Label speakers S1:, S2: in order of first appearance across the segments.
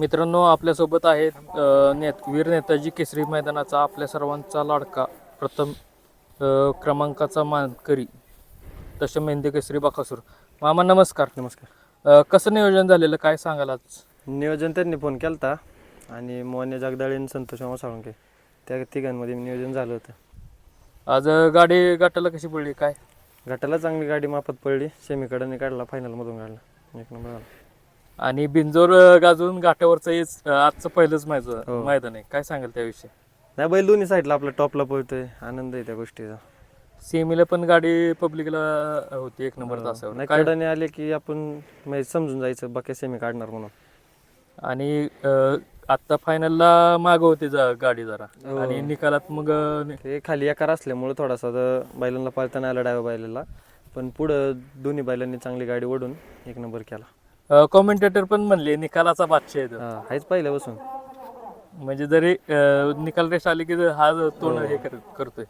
S1: मित्रांनो आपल्यासोबत आहेत नेत वीर नेताजी केसरी मैदानाचा आपल्या सर्वांचा लाडका प्रथम अ, क्रमांकाचा मानकरी दशमेंदे केसरी बाकासूर. मामा नमस्कार.
S2: नमस्कार.
S1: अ, कसं नियोजन झालेलं? काय सांगाल आज?
S2: नियोजन त्यांनी फोन केला आणि मोहन्या जगदाळे आणि संतोष मामा साळुंके त्या तिघांमध्ये नियोजन झालं होतं.
S1: आज अ, गाडी गाठाला कशी पडली? काय?
S2: घाटाला चांगली गाडी मापात पडली. सेमीकडे काढला फायनलमधून काढला. एक नंबर झाला
S1: आणि बिंजोर गाजून घाटावरचं हेच आजचं पहिलंच मैज
S2: हो.
S1: मैदान आहे. काय सांगाल त्याविषयी?
S2: नाही बैल दोन्ही साईडला आपल्या टॉपला पळतोय. आनंद आहे त्या गोष्टीचा.
S1: सीएमला पण गाडी पब्लिकला होती एक नंबर तासावर
S2: नाही
S1: काय?
S2: कडाने आले की आपण म्हणजे समजून जायचं बाकी सेमी काढणार म्हणून.
S1: आणि अ, आता फायनलला माग होती जा- गाडी जरा.
S2: हो.
S1: आणि निकालात मग अ, नि-
S2: ते खाली एकार असल्यामुळे थोडासा बैलांना पळताना आला डाव्या बैलाला. पण पुढं दोन्ही बैलांनी चांगली गाडी ओढून एक नंबर केला.
S1: कॉमेंटेटर पण म्हणले निकालाचा बादशाह आहे तो.
S2: हा हाच पहिल्यापासून.
S1: म्हणजे जरी अ, निकाल रेष आली की हा जो तोंड हे. कर- करतोय.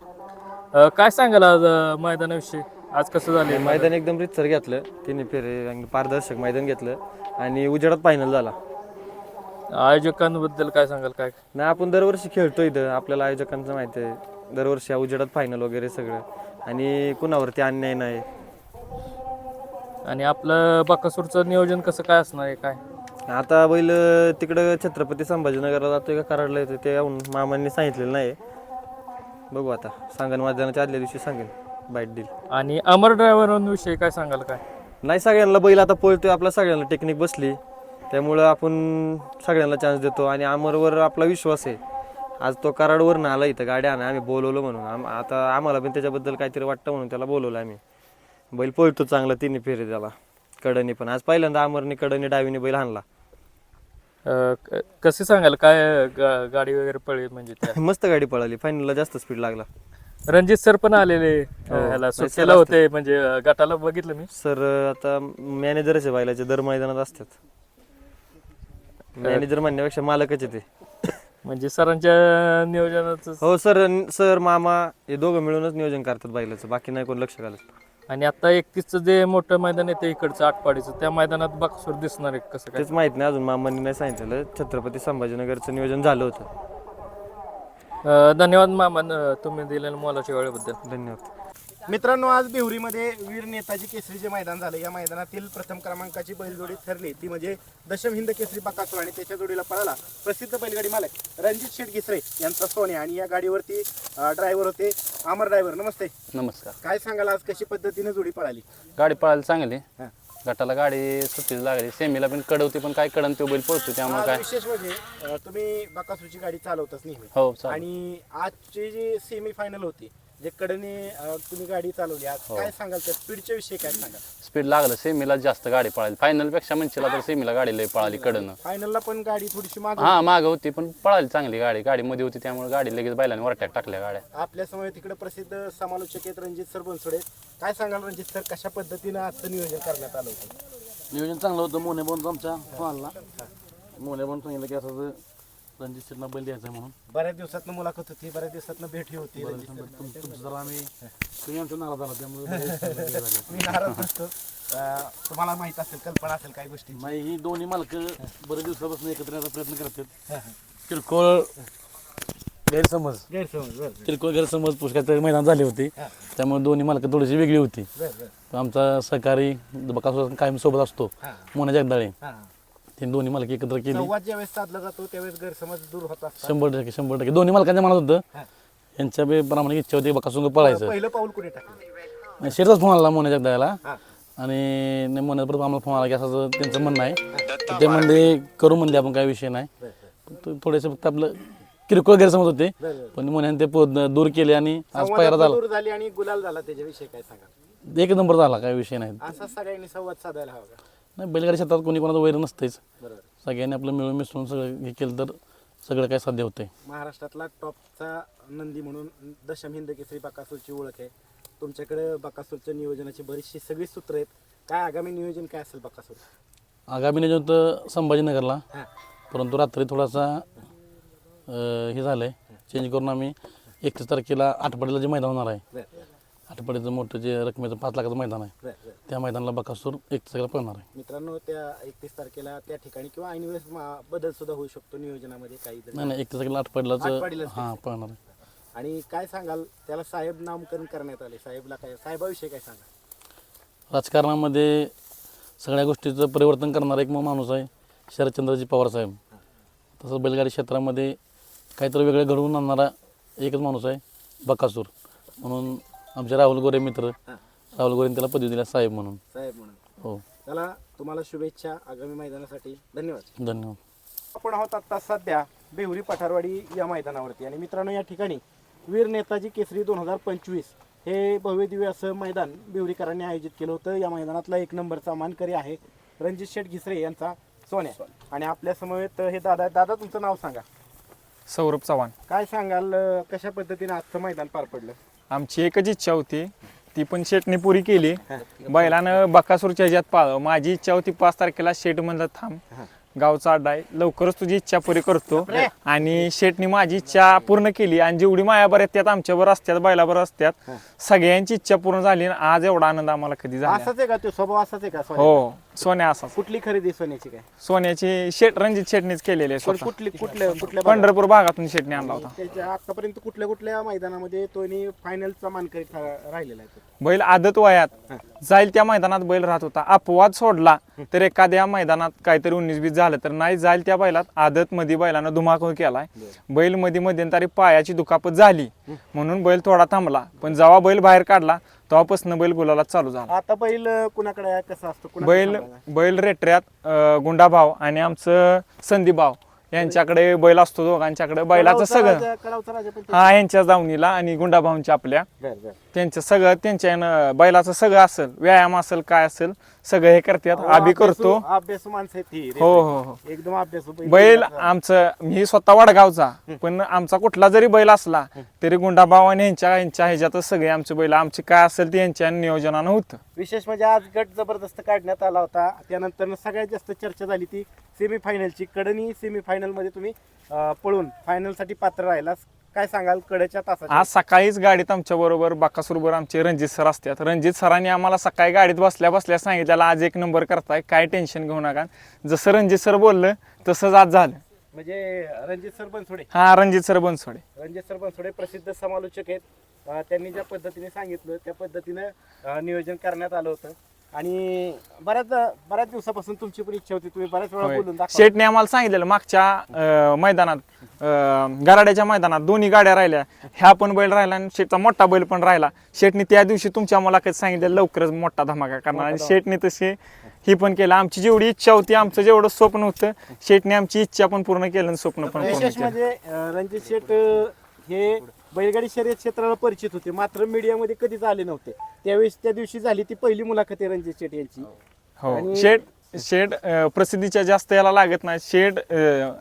S1: अ, काय सांगाल आज अ, मैदानाविषयी? आज कसं झाले
S2: मैदान एकदम रितसर घेतलं. तिन्ही फेरे आणि पारदर्शक मैदान घेतलं. आणि उजेडात फायनल झाला.
S1: आयोजकांबद्दल काय सांगाल काय?
S2: नाही आपण दरवर्षी खेळतो इथं. आपल्याला आयोजकांचं माहिती आहे. दरवर्षी उजेडात फायनल वगैरे सगळं. आणि कुणावरती अन्याय नाही.
S1: आणि आपलं बाकासूरचं नियोजन कसं काय असणार आहे काय?
S2: आता बैल तिकडं छत्रपती संभाजीनगरला जातोय का कराडला येतोय ते अजून मामांनी सांगितलेलं नाही बघू आता. सांगेन मैदानाच्या आदल्या दिवशी सांगेन. बाईट डील
S1: आणि अमर ड्रायव्हरांविषयी काय सांगाल काय?
S2: नाही सगळ्यांना बैल आता पळतोय आपल्या सगळ्यांना टेक्निक बसली. त्यामुळं आपण सगळ्यांना चान्स देतो आणि अमरवर आपला विश्वास आहे. आज तो कराडवरनं आला इथं गाड्या आणा आम्ही बोलवलं म्हणून. आम आता आम्हाला पण त्याच्याबद्दल काहीतरी वाटतं म्हणून त्याला बोलवलं आम्ही. बैल पळतो चांगला तिन्ही फेरे त्याला. कडनी पण. आज पहिल्यांदा अमरने कडनी डावीने बैल आणला
S1: अ, क- कसे सांगाल काय गा- गाडी वगैरे पळली म्हणजे त्या?
S2: मस्त गाडी पळाली. फायनलला जास्त स्पीड लागला.
S1: रणजित सर पण आलेले अ, ह्याला सुट्टीला होते म्हणजे अ, गटाला बघितलं मी.
S2: सर आता मॅनेजरच आहे बैलाचे दर मैदानात असतात. मॅनेजर म्हणण्यापेक्षा मालकच आहे ते.
S1: म्हणजे सरांच्या नियोजनाचं
S2: हो सर सर मामा हे दोघं मिळूनच नियोजन करतात बैलाचं. बाकी नाही कोण लक्ष घालत.
S1: आणि आता एकतीसचं जे मोठं मैदान आहे ते इकडचं आटपाडीचं त्या मैदानात बक्सवर दिसणार आहे कसं काय?
S2: तेच माहीत नाही अजून मामांनी नाही सांगितलेलं. छत्रपती संभाजीनगरचं नियोजन झालं होतं.
S1: अ, धन्यवाद मामा अ, तुम्ही दिलेल्या मोलाच्या वेळेबद्दल.
S2: धन्यवाद.
S3: मित्रांनो आज बिहुरीमध्ये वीर नेताजी केसरी जे मैदान झालं. या मैदानातील प्रथम क्रमांकाची बैलजोडी ठरली. ती म्हणजे दशम हिंद केसरी बकासूर आणि त्याच्या जोडीला पळाला प्रसिद्ध बैलगाडी मालक रणजित शेठ गिसरे यांचा सोने. आणि या गाडीवरती ड्रायव्हर होते अमर ड्रायव्हर नमस्ते.
S4: नमस्कार.
S3: काय सांगाल आज? कशी पद्धतीने जोडी पळाली?
S4: गाडी पळायला चांगली.
S3: हा.
S4: गटाला गाडी सुट्टी लागली. सेमीला पण कडवते पण काय कडन तो बैल पळतो त्यामुळे
S3: आज
S4: काय?
S3: विशेष म्हणजे अं, तुम्ही बकासूरची गाडी चालवताच नेहमी.
S4: हो चालेल
S3: आणि आजची जी सेमी फायनल होती जे कडने अं, तुम्ही गाडी चालवली आज काय सांगाल? त्या स्पीडच्या विषयी काय सांगाल?
S4: स्पीड लागलं सेमीला जास्त गाडी पळाली. फायनलपेक्षा म्हणशीला तर सेमीला गाडी लय पळाली कडनं.
S3: फायनलला पण गाडी थोडीशी माग
S4: हा माग होती पण पळाली चांगली गाडी. गाडी मध्ये होती त्यामुळे गाडी लगेच बैलाने वरट्यात टाकल्या गाड्या.
S3: आपल्यासमोर तिकडे प्रसिद्ध समालोचक आहेत रणजित सर बनसोडे. काय सांगाल रणजित सर कशा पद्धतीनं आजचं नियोजन करण्यात आलं होतं?
S5: नियोजन चांगलं होतं मोने बोन आमच्या फोनला मोने बोन सांगितलं की असं रणजित सिन्हा बैल द्यायचा म्हणून.
S3: बऱ्याच दिवसात मुलाखत होती बऱ्याच दिवसात भेटी होती रणजित सर.
S5: तुम- तुमचं जरा आम्ही तुम्ही आमच्या नाराज झाला त्यामुळे झाले.
S3: मी नाराज नसतो अं, तुम्हाला माहीत असेल कल्पना असेल काही गोष्टी
S5: नाही ही दोन्ही मालक बरेच दिवसापासून एकत्र येण्याचा प्रयत्न करतात. किरकोळ गैरसमज.
S3: गैरसमज बरं
S5: किरकोळ गैरसमज पुष्कळ मैदान झाले होते. त्यामुळे दोन्ही मालक थोडीशी वेगळी होती.
S3: बरं बरं.
S5: तर आमचा सहकारी बकासूर कायम सोबत असतो
S3: हां.
S5: मोना जगदाळे
S3: हां.
S5: ते दोन्ही मालक एकत्र केली.
S3: संवाद ज्यावेळेस साधला जातो त्यावेळेस गैरसमज दूर होत असतात.
S5: शंभर टक्के शंभर टक्के. दोन्ही मालकांच्या मनात होतं.
S3: हां.
S5: यांच्या बी प्रामाणिक इच्छा होती बकासूर पळायचं.
S3: पहिलं पाऊल कुणी टाकलं?
S5: शेरचाच फोन आला मोन्या जगदाळ्याला
S3: हां.
S5: आणि नाही मोन्या परत आम्हाला फोन आला की असं त्यांचं म्हणणं आहे. तर ते म्हणले करू म्हणले आपण काही विषय नाही.
S3: बरं
S5: थोडेसे फक्त आपलं किरकोळ गैरसमज होते.
S3: बरं बरं.
S5: पण मोन्याने ते पो- दूर केले आणि आज पायरा झाला.
S3: दूर झाली आणि गुलाल झाला त्याच्याविषयी काय सांगाल?
S5: एक नंबर झाला काही विषय नाही.
S3: असा सगळ्यांनी संवाद साधायला हवा. का
S5: नाही बैलगाडी क्षेत्रात कोणी कोणाचं वैर नसतेच
S3: बरोबर.
S5: सगळ्यांनी आपलं मिळून मिसळून सगळं हे केलं तर सगळं काय साध्य होतंय.
S3: महाराष्ट्रातला टॉपचा नंदी म्हणून दशम हिंद केसरी बकासूरची ओळख आहे. तुमच्याकडे बकासूरच्या नियोजनाची बरीचशी सगळी सूत्र आहेत. काय आगामी नियोजन काय असेल बकासूर?
S5: आगामी नियोजन होतं संभाजीनगरला.
S3: हां.
S5: परंतु रात्री थोडासा अं, हे झालं आहे चेंज करून आम्ही एकतीस तारखेला आठवड्याला जे मैदान होणार आहे
S3: बरं.
S5: आठवड्याचं मोठं जे रकमेचं पाच लाखाचं मैदान आहे
S3: बरं, बरं.
S5: त्या मैदानाला बकासूर एक तारखेला पळणार आहे.
S3: मित्रांनो त्या एकतीस तारखेला त्या ठिकाणी किंवा ऐन वेळेस मा- बदल सुद्धा होऊ शकतो नियोजनामध्ये काही जरी.
S5: नाही नाही एक तारखेला आठवड्यालाच
S3: आठवड्यालाच
S5: हां पळणार आहे.
S3: आणि काय सांगाल त्याला साहेब नामकरण करण्यात आले. साहेबला काय साहेबाविषयी काय सांगा
S5: राजकारणामध्ये सगळ्या गोष्टीचं परिवर्तन करणारा एक मग माणूस आहे शरदचंद्रजी पवार साहेब. तसंच बैलगाडी क्षेत्रामध्ये काहीतरी वेगळं घडवून आणणारा एकच माणूस आहे बकासूर. म्हणून आमचे राहुल गोरे मित्र. राहुल गोरेंनी त्याला पदवी दिल्या साहेब म्हणून.
S3: साहेब म्हणून.
S5: हो.
S3: चला तुम्हाला शुभेच्छा आगामी मैदानासाठी. धन्यवाद.
S5: धन्यवाद.
S3: आपण आहोत आता सध्या बेहुरी पठारवाडी या मैदानावरती. आणि मित्रांनो या ठिकाणी वीर नेताजी केसरी दोन हजार पंचवीस हे भव्य दिव्य असं मैदान बेहुरीकरांनी आयोजित केलं होतं. या मैदानातला एक नंबरचा मानकरी आहे रणजित शेठ घिसरे यांचा सोन्या. आणि आपल्या समवेत हे दादा दादा तुमचं नाव सांगा.
S6: सौरभ चव्हाण.
S3: काय सांगाल अं, कशा पद्धतीने आजचं मैदान पार पडलं?
S6: आमची एकच इच्छा होती. ती पण शेटने पुरी केली. बैलानं बकासूरच्या ह्याच्यात पाळ माझी इच्छा होती पाच तारखेला शेट म्हणलं थांब. गावचा अड्डा आहे. लवकरच तुझी इच्छा पुरी करतो. आणि शेटने माझी इच्छा पूर्ण केली. आणि जेवढी मायाबर आहेत त्यात आमच्यावर असतात बैलाबर असतात सगळ्यांची इच्छा पूर्ण झाली आणि आज एवढा आनंद आम्हाला कधी झाला
S3: असाच आहे का तो? स्वभाव असाच आहे का
S6: हो सोन्या असा
S3: कुठली खरेदी सोन्याची काय?
S6: सोन्याची शेट रणजित शेटनेच केलेली आहे
S3: पण
S6: स्वतः.
S3: कुठली कुठल्या कुठल्या?
S6: पंढरपूर भागातून शेटने आणला होता.
S3: त्याच्या आतापर्यंत कुठल्या कुठल्या मैदानामध्ये तो फायनलचा मानकरी ठरा- राहिलेला आहे तो?
S6: बैल आदत वयात जाईल त्या मैदानात बैल राहत होता. अपवाद सोडला तर एखाद्या मैदानात काहीतरी उन्नीस बीस झालं तर नाही जाईल त्या बैलात. आदत मध्ये बैलानं धुमाकूळ केलाय. बैलमध्ये मध्यंतरी पायाची दुखापत झाली. म्हणून बैल थोडा थांबला. पण जेव्हा बैल बाहेर काढला तेव्हापासून बैल गुलाला चालू झाला.
S3: आता बैल कुणाकडे कसा असतो?
S6: बैल? बैल रेटऱ्यात गुंडाभाव आणि आमचं संदीभाव यांच्याकडे बैल असतो दोघांच्याकडे. बैलाचं सगळं. हा यांच्या दावणीला आणि गुंडाभाऊंच्या आपल्या. त्यांचं सगळं त्यांच्या बैलाचं सगळं असेल. व्यायाम असेल काय असेल सगळं हे करतात. आम्ही करतो. हो हो हो
S3: एकदम
S6: बैल. आमचं मी स्वतः वडगावचा. पण आमचा कुठला जरी बैल असला तरी गुंडाभाव आणि यांच्या यांच्या ह्याच्यातच सगळे आमचे बैल. आमचे काय असेल ते यांच्या नियोजनानं होतं.
S3: विशेष म्हणजे आज गट जबरदस्त काढण्यात आला होता. त्यानंतर सगळ्यात जास्त चर्चा झाली ती सेमीफायनलची कडनी सेमीफायनल मध्ये तुम्ही अं, पळून फायनलसाठी पात्र राहिला काय सांगाल कडच्या तासाच्या?
S6: आज सकाळीच गाडीत आमच्या बरोबर बाकासोबरोबर आमचे रणजित सर असतात. रणजित सरांनी आम्हाला सकाळी गाडीत बसल्या बसल्या सांगितलेलं आज एक नंबर करताय काय टेन्शन घेऊ नका. जसं रणजित सर बोललं तसंच आज झालं.
S3: म्हणजे रणजित सर बनसोडे.
S6: हा रणजित सर बनसोडे.
S3: रणजित सर बनसोडे प्रसिद्ध समालोचक आहेत. अं, त्यांनी ज्या पद्धतीने सांगितलं त्या पद्धतीनं अं, नियोजन करण्यात आलं होतं. आणि बऱ्याच बऱ्याच दिवसापासून तुमची पण इच्छा होती तुम्ही बऱ्याच वेळा. बोलून दाखवा
S6: शेटने आम्हाला सांगितलेलं मागच्या अं, मैदानात अं, गराड्याच्या मैदानात दोन्ही गाड्या राहिल्या. ह्या पण बैल राहिला आणि शेटचा मोठा बैल पण राहिला. शेटने त्या दिवशी तुमच्या मुलाखत सांगितलं लवकरच मोठा धमाका करणार. आणि शेटने तसे ही पण केलं. आमची जेवढी इच्छा होती आमचं जेवढं स्वप्न होतं शेटने आमची इच्छा पण पूर्ण केलं आणि स्वप्न पण पूर्ण
S3: विशेष
S6: केलं.
S3: म्हणजे अं, रणजित शेठ अं, हे बैलगाडी शर्यत क्षेत्राला परिचित होते. मात्र मीडियामध्ये कधीच आले नव्हते. त्यावेळेस त्या दिवशी झाली ती पहिली मुलाखत आहे रणजित शेठ यांची.
S6: हो.
S3: आणि-
S6: शेड शेड अं, प्रसिद्धीच्या जास्त याला लागत नाही. शेड अं,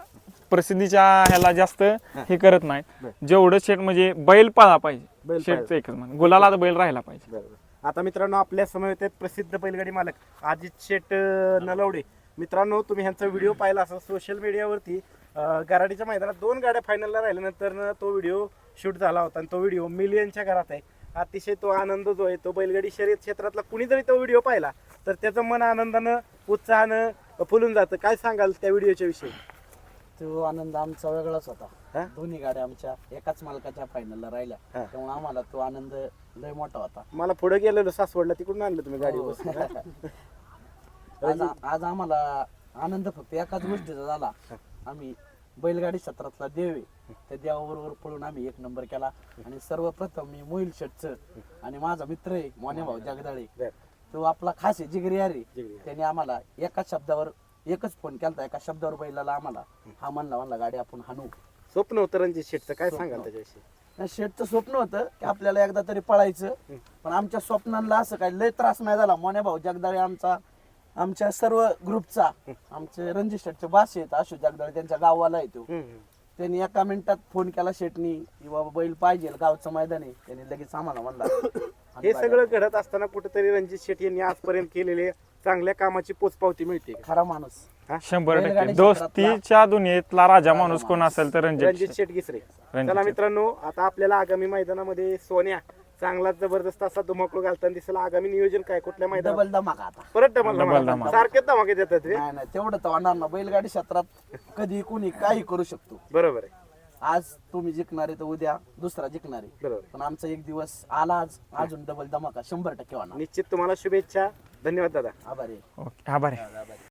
S6: प्रसिद्धीच्या ह्याला जास्त हे. करत नाही. जेवढं शेड म्हणजे बैल पाळा
S3: बैल
S6: पाहिजे शेडचं एकच म्हण गुलाला बैल राहायला पाहिजे.
S3: आता मित्रांनो आपल्यासमोर आहेत प्रसिद्ध बैलगाडी मालक अजित शेठ अं, नलवडे. मित्रांनो तुम्ही ह्यांचा व्हिडिओ पाहिला असा सोशल मीडियावरती गराडीच्या मैदानात दोन गाड्या फायनलला राहिल्यानंतर न तो व्हिडिओ शूट झाला होता. आणि तो व्हिडिओ मिलियनच्या घरात आहे. अतिशय तो आनंद जो आहे तो बैलगाडी शर्यत क्षेत्रातला कुणी जरी तो व्हिडिओ पाहिला. तर त्याचं मन आनंदानं उत्साहानं फुलून जातं. काय सांगाल त्या व्हिडिओच्या विषयी?
S7: तो आनंद आमचा वेगळाच? होता. दोन्ही गाड्या आमच्या एकाच मालकाच्या फायनलला राहिल्या. त्यामुळे आम्हाला तो आनंद लय मोठा होता.
S3: मला पुढे गेलेलो सासवडला तिकडून आणलं तुम्ही गाडी
S7: हो. आज आज आम्हाला आनंद फक्त एकाच गोष्टीचा झाला. आम्ही बैलगाडी क्षेत्रातला देव आहे. त्या देवाबरोबर पळून आम्ही एक नंबर केला. आणि सर्वप्रथम मी मोहिल शेटचं आणि माझा मित्र आहे मोने भाऊ जगदाळे. तो आपला खास आहे जिगरी यार आहे.
S3: जिगरी.
S7: त्याने आम्हाला एकाच शब्दावर एकच फोन केला एका शब्दावर बैलाला आम्हाला हा म्हणला म्हणला गाडी आपण हाणू.
S3: स्वप्न होतं रणजित शेठचं काय सांगाल त्याच्याविषयी?
S7: नाही, शेठचं स्वप्न होतं की आपल्याला एकदा तरी पळायचं. पण आमच्या स्वप्नांना असं काही लय त्रास नाही झाला. मोने भाऊ जगदाळे आमचा आमच्या सर्व ग्रुपचा आमचे रणजित शेठचे बास आहेत आशु जगदाळे त्यांच्या गावाला येतो त्यांनी एका मिनिटात फोन केला शेठनी की बाबा बैल पाहिजे गावचं मैदान आहे. त्यांनी लगेच आम्हाला म्हणला.
S3: हे सगळं घडत असताना कुठेतरी रणजित शेट्टी यांनी आजपर्यंत केलेले चांगल्या कामाची पोचपावती मिळते का?
S7: खरा माणूस.
S6: शंभर टक्के.
S7: बैलगाडी
S6: दोस्तीच्या दुनियेतला राजा माणूस कोण असेल तर रणजित
S3: रणजित शेट गिसरे.
S6: रणजित
S3: चला
S6: शेट.
S3: मित्रांनो आता आपल्याला आगामी मैदानामध्ये सोन्या चांगला जबरदस्त असा धुमाकूळ घालताना दिसेल. आगामी नियोजन काय? कुठल्या मैदानात?
S7: डबल धमाका आता.
S3: परत डबल
S6: धमाका.
S3: सारखेच धमाके देतात रे.
S7: नाही नाही तेवढं तर होणार ना बैलगाडी क्षेत्रात कधी कोणी काही करू शकतो.
S3: बरोबर आहे.
S7: आज तुम्ही जिंकणारे तर उद्या दुसरा जिंकणारे
S3: बरोबर
S7: पण आमचा एक दिवस आला आज अजून डबल धमाका शंभर टक्के होणार.
S3: निश्चित तुम्हाला शुभेच्छा. धन्यवाद दादा.
S7: आभारी आहे.
S6: ओके आभार आहे.